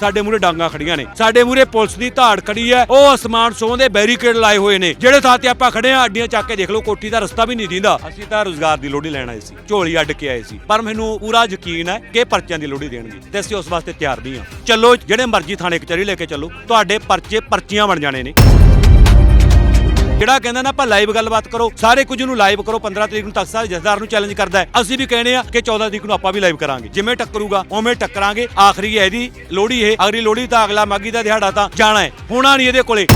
ਸਾਡੇ ਮੂਰੇ ਡਾਂਗਾ ਖੜੀਆਂ ਨੇ। ਸਾਡੇ ਮੂਰੇ ਪੁਲਿਸ ਦੀ ਧਾੜ ਖੜੀ ਹੈ। ਉਹ ਅਸਮਾਨ ਸੋਹ ਦੇ ਬੈਰੀਕੇਡ ਲਾਏ ਹੋਏ ਨੇ। ਜਿਹੜੇ ਥਾਂ ਤੇ ਆਪਾਂ ਖੜੇ ਆ ਅੱਡੀਆਂ ਚੱਕ ਕੇ ਦੇਖ ਲਓ, ਕੋਠੀ ਦਾ ਰਸਤਾ ਵੀ ਨਹੀਂ ਦਿੰਦਾ। ਅਸੀਂ ਤਾਂ ਰੋਜ਼ਗਾਰ ਦੀ ਲੋੜੀ ਲੈਣ ਆਏ ਸੀ। ਝੋਲੀ ਅੱਡ ਕੇ ਆਏ ਸੀ। ਪਰ ਮੈਨੂੰ ਪੂਰਾ ਯਕੀਨ ਹੈ ਕਿ ਪਰਚਿਆਂ ਦੀ ਲੋੜੀ ਦੇਣਗੇ ਤੇ ਅਸੀਂ ਉਸ ਵਾਸਤੇ ਤਿਆਰ ਨਹੀਂ ਆ ਚਲੋ, ਜਿਹੜੇ ਮਰਜ਼ੀ ਥਾਣੇ ਕਚਹਿਰੀ ਲੈ ਕੇ ਚੱਲੋ। ਤੁਹਾਡੇ ਪਰਚੇ ਪਰਚੀਆਂ ਬਣ ਜਾਣੇ ਨੇ। ਜਿਹੜਾ ਕਹਿੰਦਾ ਨਾ, ਆਪਾਂ ਲਾਈਵ ਗੱਲਬਾਤ ਕਰੋ, ਸਾਰੇ ਕੁਝ ਨੂੰ ਲਾਈਵ ਕਰੋ 15 ਤਰੀਕ ਨੂੰ ਤਖਤ ਸਾਹਿਬ ਜਥੇਦਾਰ ਨੂੰ ਚੈਲੰਜ ਕਰਦਾ ਹੈ। ਅਸੀਂ ਵੀ ਕਹਿੰਦੇ ਆ ਕਿ 14 ਤਰੀਕ ਨੂੰ ਆਪਾਂ ਵੀ ਲਾਈਵ ਕਰਾਂਗੇ। ਜਿਵੇਂ ਟੱਕਰੂਗਾ, ਉਵੇਂ ਟੱਕਰਾਂਗੇ। ਆਖਰੀ ਹੈ ਇਹਦੀ ਲੋੜੀ ਇਹ। ਅਗਲੀ ਲੋੜੀ ਤਾਂ ਅਗਲਾ ਮਾਗੀ ਦਾ ਦਿਹਾੜਾ ਤਾਂ ਜਾਣਾ ਹੈ। ਹੋਣਾ ਨਹੀਂ ਇਹਦੇ ਕੋਲੇ।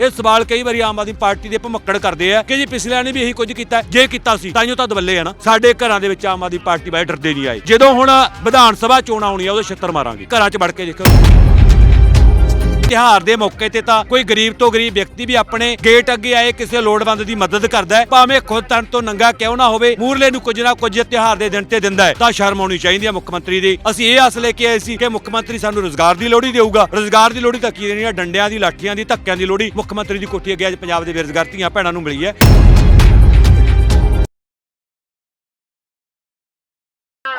ਇਹ ਸਵਾਲ ਕਈ ਵਾਰੀ ਆਮ ਆਦਮੀ ਪਾਰਟੀ ਦੇ ਭਮੱਕੜ ਕਰਦੇ ਆ ਕਿ ਜੀ ਪਿਛਲਿਆਂ ਨੇ ਵੀ ਇਹੀ ਕੁਝ ਕੀਤਾ ਜੇ ਕੀਤਾ ਸੀ ਤਾਂ ਤਾਂ ਦਵੱਲੇ ਆ ਨਾ। ਸਾਡੇ ਘਰਾਂ ਦੇ ਵਿੱਚ ਆਮ ਆਦਮੀ ਪਾਰਟੀ ਬਾਰੇ ਡਰਦੇ ਨਹੀਂ ਆਏ। ਜਦੋਂ ਹੁਣ ਵਿਧਾਨ ਸਭਾ ਚੋਣ ਆਉਣੀ ਆ ਉਦੋਂ ਛੱਤਰ ਮਾਰਾਂਗੇ। ਘਰਾਂ 'ਚ ਵੜ ਕੇ ਦੇਖੋ। ਤਿਹਾਰ ਦੇ ਮੌਕੇ ਤੇ ਤਾਂ ਕੋਈ ਗਰੀਬ ਤੋਂ ਗਰੀਬ ਵਿਅਕਤੀ ਵੀ ਆਪਣੇ ਗੇਟ ਅੱਗੇ ਆਏ ਕਿਸੇ ਲੋੜਵੰਦ ਦੀ ਮਦਦ ਕਰਦਾ ਹੈ। ਭਾਵੇਂ ਖੁਦ ਤਨ ਤੋਂ ਨੰਗਾ ਕਿਉਂ ਨਾ ਹੋਵੇ, ਮੂਰਲੇ ਨੂੰ ਕੁਝ ਨਾ ਕੁਝ ਤਿਹਾਰ ਦੇ ਦਿਨ ਤੇ ਦਿੰਦਾ ਹੈ। ਤਾਂ ਸ਼ਰਮ ਆਉਣੀ ਚਾਹੀਦੀ ਹੈ ਮੁੱਖ ਮੰਤਰੀ ਦੀ। ਅਸੀਂ ਇਹ ਆਸ ਲੈ ਕੇ ਆਏ ਸੀ ਕਿ ਮੁੱਖ ਮੰਤਰੀ ਸਾਨੂੰ ਰੋਜ਼ਗਾਰ ਦੀ ਲੋੜੀ ਦੇਊਗਾ। ਰੋਜ਼ਗਾਰ ਦੀ ਲੋੜੀ ਤਾਂ ਕੀ ਦੇਣੀ ਹੈ? ਡੰਡਿਆਂ ਦੀ, ਲਾਠੀਆਂ ਦੀ, ਧੱਕਿਆਂ ਦੀ ਲੋੜੀ ਮੁੱਖ ਮੰਤਰੀ ਦੀ ਕੋਠੀ ਅੱਗੇ ਅੱਜ ਪੰਜਾਬ ਦੇ ਬੇਰੁਜ਼ਗਾਰ ਧੀਆਂ ਭੈਣਾਂ ਨੂੰ ਮਿਲੀ ਹੈ।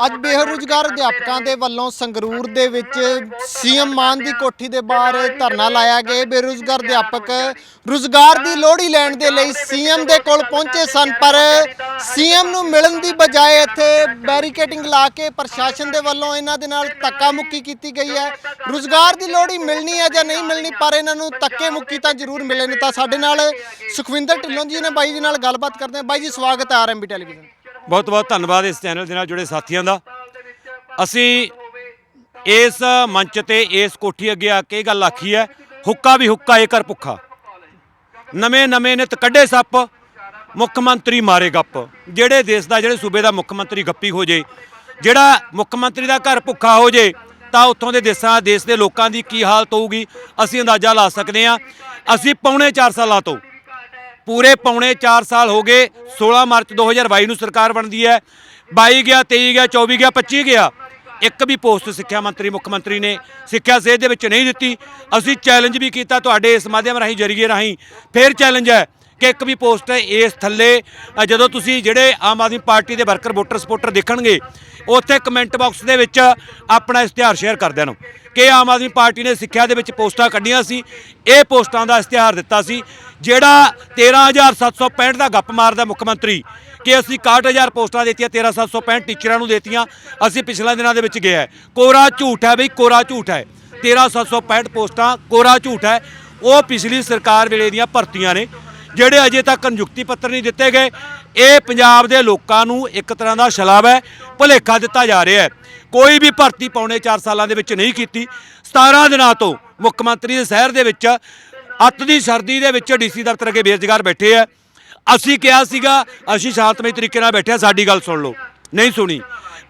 ਅੱਜ ਬੇਰੁਜ਼ਗਾਰ ਅਧਿਆਪਕਾਂ ਦੇ ਵੱਲੋਂ ਸੰਗਰੂਰ ਦੇ ਵਿੱਚ ਸੀਐਮ ਮਾਨ ਦੀ ਕੋਠੀ ਦੇ ਬਾਹਰ ਧਰਨਾ ਲਾਇਆ ਗਿਆ। ਬੇਰੁਜ਼ਗਾਰ ਅਧਿਆਪਕ ਰੁਜ਼ਗਾਰ ਦੀ ਲੋੜੀ ਲੈਣ ਦੇ ਲਈ ਸੀਐਮ ਦੇ ਕੋਲ ਪਹੁੰਚੇ ਸਨ, ਪਰ ਸੀਐਮ ਨੂੰ ਮਿਲਣ ਦੀ ਬਜਾਏ ਇੱਥੇ ਬੈਰੀਕੇਟਿੰਗ ਲਾ ਕੇ ਪ੍ਰਸ਼ਾਸਨ ਦੇ ਵੱਲੋਂ ਇਹਨਾਂ ਦੇ ਨਾਲ ਧੱਕਾ ਮੁੱਕੀ ਕੀਤੀ ਗਈ ਹੈ। ਰੁਜ਼ਗਾਰ ਦੀ ਲੋੜੀ ਮਿਲਣੀ ਹੈ ਜਾਂ ਨਹੀਂ ਮਿਲਣੀ, ਪਰ ਇਹਨਾਂ ਨੂੰ ਧੱਕੇ ਮੁੱਕੀ ਤਾਂ ਜ਼ਰੂਰ ਮਿਲੇ ਨੇ। ਤਾਂ ਸਾਡੇ ਨਾਲ ਸੁਖਵਿੰਦਰ ਢਿੱਲੋਂ ਜੀ ਨੇ ਬਾਈ ਜੀ ਨਾਲ ਗੱਲਬਾਤ ਕਰਦੇ ਹਾਂ। ਬਾਈ ਜੀ, ਸਵਾਗਤ ਹੈ ਆਰਐਮਬੀ ਟੈਲੀਵਿਜ਼ਨ ਬਹੁਤ ਬਹੁਤ ਧੰਨਵਾਦ ਇਸ ਚੈਨਲ ਦੇ ਨਾਲ ਜੁੜੇ ਸਾਥੀਆਂ ਦਾ। ਅਸੀਂ ਇਸ ਮੰਚ ਤੇ, ਇਸ ਕੋਠੀ ਅੱਗੇ ਆ ਕੇ ਇਹ ਗੱਲ ਆਖੀ ਹੈ, ਹੁੱਕਾ ਵੀ ਹੁੱਕਾ ਏ ਕਰ ਭੁੱਖਾ। ਨਵੇਂ ਨਵੇਂ ਨਿਤ ਕੱਢੇ ਸੱਪ, ਮੁੱਖ ਮੰਤਰੀ ਮਾਰੇ ਗੱਪ। ਜਿਹੜੇ ਦੇਸ਼ ਦਾ, ਜਿਹੜੇ ਸੂਬੇ ਦਾ ਮੁੱਖ ਮੰਤਰੀ ਗੱਪੀ ਹੋ ਜੇ, ਜਿਹੜਾ ਮੁੱਖ ਮੰਤਰੀ ਦਾ ਘਰ ਭੁੱਖਾ ਹੋ ਜੇ, ਤਾਂ ਉੱਥੋਂ ਦੇ ਦੇਸਾਂ, ਦੇਸ਼ ਦੇ ਲੋਕਾਂ ਦੀ ਕੀ ਹਾਲਤ ਹੋਊਗੀ, ਅਸੀਂ ਅੰਦਾਜ਼ਾ ਲਾ ਸਕਦੇ ਹਾਂ। ਅਸੀਂ ਪੌਣੇ 4 ਸਾਲਾਂ ਤੋਂ ਪੂਰੇ ਪੌਣੇ 4 ਸਾਲ ਹੋ ਗਏ 16 ਮਾਰਚ 2022 ਨੂੰ ਸਰਕਾਰ ਬਣਦੀ ਹੈ। 22 ਗਿਆ 23 ਗਿਆ 24 ਗਿਆ 25 ਗਿਆ। ਇੱਕ ਵੀ ਪੋਸਟ ਸਿੱਖਿਆ ਮੰਤਰੀ, ਮੁੱਖ ਮੰਤਰੀ ਨੇ ਸਿੱਖਿਆ ਸਿਹਤ ਦੇ ਵਿੱਚ ਨਹੀਂ ਦਿੱਤੀ। ਅਸੀਂ ਚੈਲੰਜ ਵੀ ਕੀਤਾ ਤੁਹਾਡੇ ਇਸ ਮਾਧਿਅਮ ਰਾਹੀਂ, ਜਰੀਏ ਰਾਹੀਂ। ਫਿਰ ਚੈਲੰਜ ਹੈ ਕਿ ਇੱਕ ਵੀ ਪੋਸਟ ਇਸ ਥੱਲੇ ਜਦੋਂ ਤੁਸੀਂ ਜਿਹੜੇ ਆਮ ਆਦਮੀ ਪਾਰਟੀ ਦੇ ਵਰਕਰ, ਵੋਟਰ, ਸਪੋਰਟਰ ਦੇਖਣਗੇ, ਉੱਥੇ ਕਮੈਂਟ ਬਾਕਸ ਦੇ ਵਿੱਚ ਆਪਣਾ ਇਸ਼ਤਿਹਾਰ ਸ਼ੇਅਰ ਕਰ ਦੇਣ। ਕਿ ਆਮ ਆਦਮੀ ਪਾਰਟੀ ਨੇ ਸਿੱਖਿਆ ਦੇ ਵਿੱਚ ਪੋਸਟਾਂ ਕੱਢੀਆਂ ਸੀ, ਇਹ ਪੋਸਟਾਂ ਦਾ ਇਸ਼ਤਿਹਾਰ ਦਿੱਤਾ ਸੀ। ਜਿਹੜਾ 13765 ਦਾ ਗੱਪ ਮਾਰਦਾ ਮੁੱਖ ਮੰਤਰੀ ਕਿ ਅਸੀਂ 61000 ਪੋਸਟਾਂ ਦਿੱਤੀਆਂ 13765 ਟੀਚਰਾਂ ਨੂੰ ਦਿੱਤੀਆਂ, ਅਸੀਂ ਪਿਛਲੇ ਦਿਨਾਂ ਦੇ ਵਿੱਚ ਗਿਆ ਹੈ। ਕੋਰਾ ਝੂਠ ਹੈ ਬਈ, ਕੋਰਾ ਝੂਠ ਹੈ। 13765 ਪੋਸਟਾਂ, ਕੋਰਾ ਝੂਠ ਹੈ। ਉਹ ਪਿਛਲੀ ਸਰਕਾਰ ਵੇਲੇ ਦੀਆਂ ਭਰਤੀਆਂ ਨੇ, ਜਿਹੜੇ ਅਜੇ ਤੱਕ ਨਿਯੁਕਤੀ ਪੱਤਰ ਨਹੀਂ ਦਿੱਤੇ ਗਏ। ਇਹ ਪੰਜਾਬ ਦੇ ਲੋਕਾਂ ਨੂੰ ਇੱਕ ਤਰ੍ਹਾਂ ਦਾ ਸ਼ਲਾਬ ਹੈ, ਭੁਲੇਖਾ ਦਿੱਤਾ ਜਾ ਰਿਹਾ ਹੈ। ਕੋਈ ਵੀ ਭਰਤੀ ਪੌਣੇ 4 ਸਾਲਾਂ ਦੇ ਵਿੱਚ ਨਹੀਂ ਕੀਤੀ। 17 ਦਿਨਾਂ ਤੋਂ ਮੁੱਖ ਮੰਤਰੀ ਦੇ ਸ਼ਹਿਰ ਦੇ ਵਿੱਚ ਅੱਤ ਦੀ ਸਰਦੀ ਦੇ ਵਿੱਚ ਡੀਸੀ ਦਫ਼ਤਰ ਅੱਗੇ ਬੇਰੁਜ਼ਗਾਰ ਬੈਠੇ ਆ। ਅਸੀਂ ਕਿਹਾ ਸੀਗਾ, ਅਸੀਂ ਸ਼ਾਂਤਮਈ ਤਰੀਕੇ ਨਾਲ ਬੈਠੇ ਆ, ਸਾਡੀ ਗੱਲ ਸੁਣ ਲਓ। ਨਹੀਂ ਸੁਣੀ।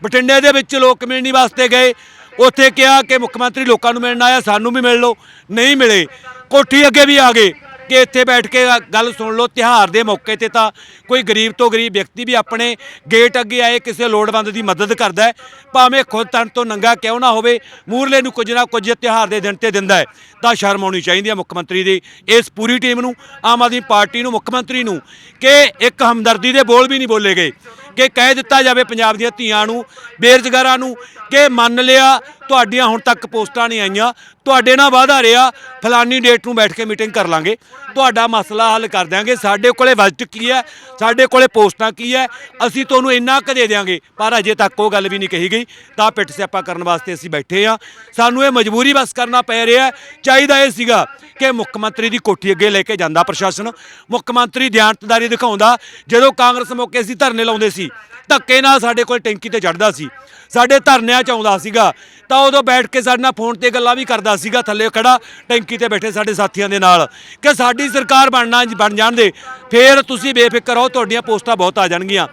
ਬਠਿੰਡੇ ਦੇ ਵਿੱਚ ਲੋਕ ਮਿਲਣੀ ਵਾਸਤੇ ਗਏ। ਉੱਥੇ ਕਿਹਾ ਕਿ ਮੁੱਖ ਮੰਤਰੀ ਲੋਕਾਂ ਨੂੰ ਮਿਲਣ ਆਇਆ, ਸਾਨੂੰ ਵੀ ਮਿਲ ਲਓ। ਨਹੀਂ ਮਿਲੇ। ਕੋਠੀ ਅੱਗੇ ਵੀ ਆ ਗਏ। ਕਿ ਇੱਥੇ ਬੈਠ ਕੇ ਗੱਲ ਸੁਣ ਲਓ ਤਿਹਾਰ ਦੇ ਮੌਕੇ ਤੇ ਤਾਂ ਕੋਈ ਗਰੀਬ ਤੋਂ ਗਰੀਬ ਵਿਅਕਤੀ ਵੀ ਆਪਣੇ ਗੇਟ ਅੱਗੇ ਆਏ, ਕਿਸੇ ਲੋੜਵੰਦ ਦੀ ਮਦਦ ਕਰਦਾ ਹੈ। ਭਾਵੇਂ ਖੁਦ ਤਨ ਤੋਂ ਨੰਗਾ ਕਿਉਂ ਨਾ ਹੋਵੇ, ਮੂਰਲੇ ਨੂੰ ਕੁਝ ਨਾ ਕੁਝ ਤਿਹਾਰ ਦੇ ਦਿਨ ਤੇ ਦਿੰਦਾ ਹੈ। ਤਾਂ ਸ਼ਰਮ ਆਉਣੀ ਚਾਹੀਦੀ ਹੈ ਮੁੱਖ ਮੰਤਰੀ ਦੀ, ਇਸ ਪੂਰੀ ਟੀਮ ਨੂੰ, ਆਮ ਆਦਮੀ ਪਾਰਟੀ ਨੂੰ, ਮੁੱਖ ਮੰਤਰੀ ਨੂੰ, ਕਿ ਇੱਕ ਹਮਦਰਦੀ ਦੇ ਬੋਲ ਵੀ ਨਹੀਂ ਬੋਲੇ ਗਏ, ਕਿ ਕਹਿ ਦਿੱਤਾ ਜਾਵੇ ਪੰਜਾਬ ਦੀਆਂ ਧੀਆਂ ਨੂੰ, ਬੇਰੁਜ਼ਗਾਰਾਂ ਨੂੰ, ਕਿ ਮੰਨ ਲਿਆ ਤੁਹਾਡੀਆਂ ਹੁਣ ਤੱਕ ਪੋਸਟਾਂ ਨਹੀਂ ਆਈਆਂ। ਤੁਹਾਡੇ ਨਾਲ ਵਾਅਦਾ ਰਿਹਾ, ਫਲਾਨੀ ਡੇਟ ਨੂੰ ਬੈਠ ਕੇ ਮੀਟਿੰਗ ਕਰ ਲਾਂਗੇ। ਤੁਹਾਡਾ ਮਸਲਾ ਹੱਲ ਕਰ ਦਿਆਂਗੇ। ਸਾਡੇ ਕੋਲੇ ਬਜਟ ਕੀ ਹੈ, ਸਾਡੇ ਕੋਲੇ ਪੋਸਟਾਂ ਕੀ ਹੈ, ਅਸੀਂ ਤੁਹਾਨੂੰ ਇੰਨਾ ਕੁ ਦੇ ਦਿਆਂਗੇ। ਪਰ ਅਜੇ ਤੱਕ ਉਹ ਗੱਲ ਵੀ ਨਹੀਂ ਕਹੀ ਗਈ। ਤਾਂ ਪਿੱਟ ਸਿਆਪਾ ਕਰਨ ਵਾਸਤੇ ਅਸੀਂ ਬੈਠੇ ਆ ਸਾਨੂੰ ਇਹ ਮਜਬੂਰੀ ਬਸ ਕਰਨਾ ਪੈ ਰਿਹਾ ਚਾਹੀਦਾ ਇਹ ਸੀਗਾ ਕਿ ਮੁੱਖ ਮੰਤਰੀ ਦੀ ਕੋਠੀ ਅੱਗੇ ਲੈ ਕੇ ਜਾਂਦਾ ਪ੍ਰਸ਼ਾਸਨ। ਮੁੱਖ ਮੰਤਰੀ ਦਿਆਨਤਦਾਰੀ ਦਿਖਾਉਂਦਾ। ਜਦੋਂ ਕਾਂਗਰਸ ਮੌਕੇ ਅਸੀਂ ਧਰਨੇ ਲਾਉਂਦੇ ਸੀ ਧੱਕੇ ਨਾਲ ਸਾਡੇ ਕੋਲ ਟੈਂਕੀ ਤੇ ਚੜਦਾ ਸੀ। ਸਾਡੇ ਧਰਨਿਆਂ 'ਚ ਆਉਂਦਾ ਸੀਗਾ। ਤਾਂ ਉਦੋਂ ਬੈਠ ਕੇ ਸਾਡੇ ਨਾਲ ਫੋਨ ਤੇ ਗੱਲਾਂ ਵੀ ਕਰਦਾ ਸੀਗਾ, ਥੱਲੇ ਖੜਾ ਟੈਂਕੀ ਤੇ ਬੈਠੇ ਸਾਡੇ ਸਾਥੀਆਂ ਦੇ ਨਾਲ। ਕਿ ਸਾਡੀ ਸਰਕਾਰ ਬਣਨਾ ਬਣ ਜਾਣ ਦੇ ਫੇਰ ਤੁਸੀਂ ਬੇਫਿਕਰ ਰਹੋ, ਤੁਹਾਡੀਆਂ ਪੋਸਟਾਂ ਬਹੁਤ ਆ ਜਾਣਗੀਆਂ।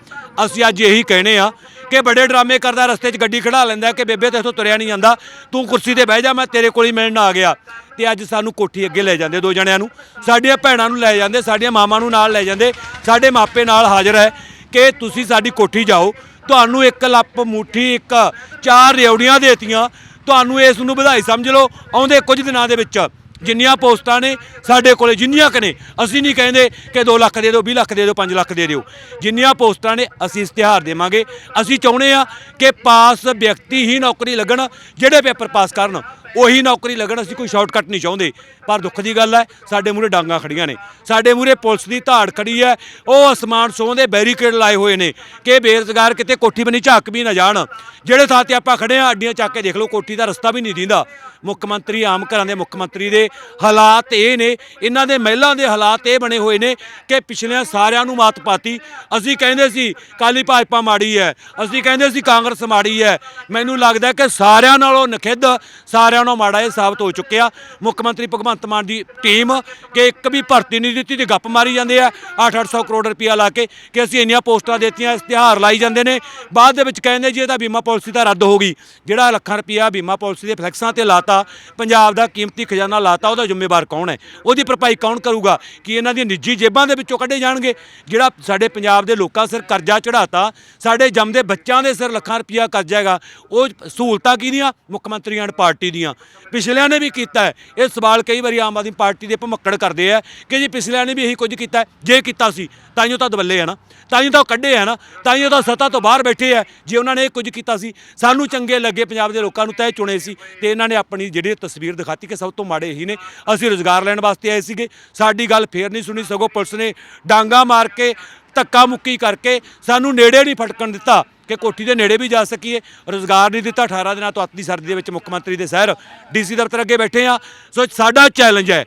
ਅਸੀਂ ਅੱਜ ਇਹੀ ਕਹਿਣੇ ਆ ਕਿ ਬੜੇ ਡਰਾਮੇ ਕਰਦਾ, ਰਸਤੇ 'ਚ ਗੱਡੀ ਖੜਾ ਲੈਂਦਾ ਕਿ ਬੇਬੇ ਤੇ ਇੱਥੋਂ ਤੁਰਿਆ ਨਹੀਂ ਜਾਂਦਾ, ਤੂੰ ਕੁਰਸੀ ਤੇ ਬਹਿ ਜਾ, ਮੈਂ ਤੇਰੇ ਕੋਲ ਹੀ ਮਿਲਣ ਆ ਗਿਆ। ਤੇ ਅੱਜ ਸਾਨੂੰ ਕੋਠੀ ਅੱਗੇ ਲੈ ਜਾਂਦੇ ਦੋ ਜਣਿਆਂ ਨੂੰ। ਸਾਡੀਆਂ ਭੈਣਾਂ ਨੂੰ ਲੈ ਜਾਂਦੇ, ਸਾਡੀਆਂ ਮਾਵਾਂ ਨੂੰ ਨਾਲ ਲੈ ਜਾਂਦੇ, ਸਾਡੇ ਮਾਪੇ ਨਾਲ ਹਾਜ਼ਰ ਹੈ। ਕਿ ਤੁਸੀਂ ਸਾਡੀ ਕੋਠੀ ਜਾਓ। ਤੁਹਾਨੂੰ ਇੱਕ ਲੱਪ ਮੁੱਠੀ, ਇੱਕ ਚਾਰ ਰਿਉੜੀਆਂ ਦੇਤੀਆਂ। ਤੁਹਾਨੂੰ ਇਸ ਨੂੰ ਵਧਾਈ ਸਮਝ ਲਓ। ਆਉਂਦੇ ਕੁਝ ਦਿਨਾਂ ਦੇ ਵਿੱਚ ਜਿੰਨੀਆਂ ਪੋਸਟਾਂ ਨੇ ਸਾਡੇ ਕੋਲੇ ਜਿੰਨੀਆਂ ਕੁ ਨੇ, ਅਸੀਂ ਨਹੀਂ ਕਹਿੰਦੇ ਕਿ 2 ਲੱਖ ਦੇ ਦਿਓ 20 ਲੱਖ ਦੇ ਦਿਓ 5 ਲੱਖ ਦੇ ਦਿਓ। ਜਿੰਨੀਆਂ ਪੋਸਟਾਂ ਨੇ, ਅਸੀਂ ਇਸ਼ਤਿਹਾਰ ਦੇਵਾਂਗੇ। ਅਸੀਂ ਚਾਹੁੰਦੇ ਆ ਕਿ ਪਾਸ ਵਿਅਕਤੀ ਹੀ ਨੌਕਰੀ ਲੱਗਣ, ਜਿਹੜੇ ਪੇਪਰ ਪਾਸ ਕਰਨ। ਉਹੀ ਨੌਕਰੀ ਲੱਗਣ, ਅਸੀਂ ਕੋਈ ਸ਼ਾਰਟਕਟ ਨਹੀਂ ਚਾਹੁੰਦੇ। ਪਰ ਦੁੱਖ ਦੀ ਗੱਲ ਹੈ, ਸਾਡੇ ਮੂਰੇ ਡਾਂਗਾ ਖੜੀਆਂ ਨੇ। ਸਾਡੇ ਮੂਰੇ ਪੁਲਿਸ ਦੀ ਧਾੜ ਖੜੀ ਹੈ। ਉਹ ਅਸਮਾਨ ਸੋਹ ਦੇ ਬੈਰੀਕੇਡ ਲਾਏ ਹੋਏ ਨੇ ਕਿ ਬੇਰੁਜ਼ਗਾਰ ਕਿਤੇ ਕੋਠੀ ਬਣੀ ਝਾਕ ਵੀ ਨਾ ਜਾਣ। ਜਿਹੜੇ ਥਾਂ ਤੇ ਆਪਾਂ ਖੜੇ ਆ ਅੱਡੀਆਂ ਚੱਕ ਕੇ ਦੇਖ ਲਓ, ਕੋਠੀ ਦਾ ਰਸਤਾ ਵੀ ਨਹੀਂ ਦਿੰਦਾ। ਮੁੱਖ ਮੰਤਰੀ, ਆਮ ਘਰਾਂ ਦੇ ਮੁੱਖ ਮੰਤਰੀ ਦੇ ਹਾਲਾਤ ਇਹ ਨੇ। ਇਹਨਾਂ ਦੇ ਮਹਿਲਾਂ ਦੇ ਹਾਲਾਤ ਇਹ ਬਣੇ ਹੋਏ ਨੇ ਕਿ ਪਿਛਲਿਆਂ ਸਾਰਿਆਂ ਨੂੰ ਮਾਤ ਪਾਤੀ। ਅਸੀਂ ਕਹਿੰਦੇ ਸੀ ਕਾਲੀ ਭਾਜਪਾ ਮਾੜੀ ਹੈ। ਅਸੀਂ ਕਹਿੰਦੇ ਸੀ, ਕਾਂਗਰਸ ਮਾੜੀ ਹੈ। ਮੈਨੂੰ ਲੱਗਦਾ ਕਿ ਸਾਰਿਆਂ ਨਾਲੋਂ ਨਖਿੱਧ, ਸਾਰਿਆਂ ਨਾਲੋਂ ਮਾੜਾ ਇਹ ਸਾਬਤ ਹੋ ਚੁੱਕਿਆ। ਮੁੱਖ ਮੰਤਰੀ ਭਗਵੰਤ ਮਾਨ ਦੀ ਟੀਮ ਕਿ ਇੱਕ ਵੀ ਭਰਤੀ ਨਹੀਂ ਦਿੱਤੀ ਤੇ ਗੱਪ ਮਾਰੀ ਜਾਂਦੇ ਆ। 8-800 ਕਰੋੜ ਰੁਪਇਆ ਲਾ ਕੇ ਕਿ ਅਸੀਂ ਇੰਨੀਆਂ ਪੋਸਟਾਂ ਦਿੱਤੀਆਂ ਇਸ਼ਤਿਹਾਰ ਲਾਈ ਜਾਂਦੇ ਨੇ। ਬਾਅਦ ਦੇ ਵਿੱਚ ਕਹਿੰਦੇ ਜੀ ਇਹਦਾ ਬੀਮਾ ਪਾਲਿਸੀ ਤਾਂ ਰੱਦ ਹੋ ਗਈ। ਜਿਹੜਾ ਲੱਖਾਂ ਰੁਪਇਆ ਬੀਮਾ ਪਾਲਿਸੀ ਦੇ ਫਲੈਕਸਾਂ ਤੇ ਲਾਤਾ, ਪੰਜਾਬ ਦਾ ਕੀਮਤੀ ਖਜ਼ਾਨਾ ਲਾਤਾ, ਉਹਦਾ ਜ਼ਿੰਮੇਵਾਰ ਕੌਣ ਹੈ? ਉਹਦੀ ਭਰਪਾਈ ਕੌਣ ਕਰੂਗਾ? ਕਿ ਇਹਨਾਂ ਦੀਆਂ ਨਿੱਜੀ ਜੇਬਾਂ ਦੇ ਵਿੱਚੋਂ ਕੱਢੇ ਜਾਣਗੇ? ਜਿਹੜਾ ਸਾਡੇ ਪੰਜਾਬ ਦੇ ਲੋਕਾਂ ਸਿਰ ਕਰਜ਼ਾ ਚੜਾਤਾ ਸਾਡੇ ਜੰਮਦੇ ਬੱਚਿਆਂ ਦੇ ਸਿਰ ਲੱਖਾਂ ਰੁਪਇਆ ਕਰਜ਼ਾ ਹੈਗਾ, ਉਹ ਸਹੂਲਤਾਂ ਕਿਹਦੀਆਂ ਮੁੱਖ ਮੰਤਰੀ ਐਂਡ ਪਾਰਟੀ ਦੀਆਂ। ਪਿਛਲਿਆਂ ਨੇ ਵੀ ਕੀਤਾ ਹੈ। ਇਹ ਸਵਾਲ ਕਈ ਵਾਰੀ ਆਮ ਆਦਮੀ ਪਾਰਟੀ ਦੇ ਭਮੱਕੜ ਕਰਦੇ ਆ ਕਿ ਜੀ ਪਿਛਲਿਆਂ ਨੇ ਵੀ ਇਹੀ ਕੁਝ ਕੀਤਾ ਜੇ ਕੀਤਾ ਸੀ ਤਾਂ ਤਾਈਓ ਤਾਂ ਦਵੱਲੇ ਆ ਨਾ। ਤਾਈਓ ਤਾਂ ਉਹ ਕੱਢੇ ਆ ਨਾ। ਤਾਂ ਤਾਈਓ ਤਾਂ ਸੱਤਾ ਤੋਂ ਬਾਹਰ ਬੈਠੇ ਆ। ਜੇ ਉਹਨਾਂ ਨੇ ਇਹ ਕੁਝ ਕੀਤਾ ਸੀ, ਸਾਨੂੰ ਚੰਗੇ ਲੱਗੇ ਪੰਜਾਬ ਦੇ ਲੋਕਾਂ ਨੂੰ ਤੈਅ ਚੁਣੇ ਸੀ ਤੇ ਇਹਨਾਂ ਨੇ ਆਪਣੀ ਜਿਹੜੀ ਤਸਵੀਰ ਦਿਖਾਤੀ ਕਿ ਸਭ ਤੋਂ ਮਾੜੇ ਇਹੀ ਨੇ। ਅਸੀਂ ਰੋਜ਼ਗਾਰ ਲੈਣ ਵਾਸਤੇ ਆਏ ਸੀਗੇ। ਸਾਡੀ ਗੱਲ ਫੇਰ ਨਹੀਂ ਸੁਣੀ। ਸਗੋਂ ਪੁਲਿਸ ਨੇ ਡਾਂਗਾ ਮਾਰ ਕੇ, ਧੱਕਾ ਮੁੱਕੀ ਕਰਕੇ ਸਾਨੂੰ ਨੇੜੇ ਨਹੀਂ ਫਟਕਣ ਦਿੱਤਾ। ਕਿ ਕੋਠੀ ਦੇ ਨੇੜੇ ਵੀ ਜਾ ਸਕੀਏ। ਰੋਜ਼ਗਾਰ ਨਹੀਂ ਦਿੱਤਾ 18 ਦਿਨਾਂ ਤੋਂ ਅੱਤ ਦੀ ਸਰਦੀ ਦੇ ਵਿੱਚ ਮੁੱਖ ਮੰਤਰੀ ਦੇ ਸ਼ਹਿਰ। ਡੀਸੀ ਦਫ਼ਤਰ ਅੱਗੇ ਬੈਠੇ ਆ ਸੋ ਸਾਡਾ ਚੈਲੰਜ ਹੈ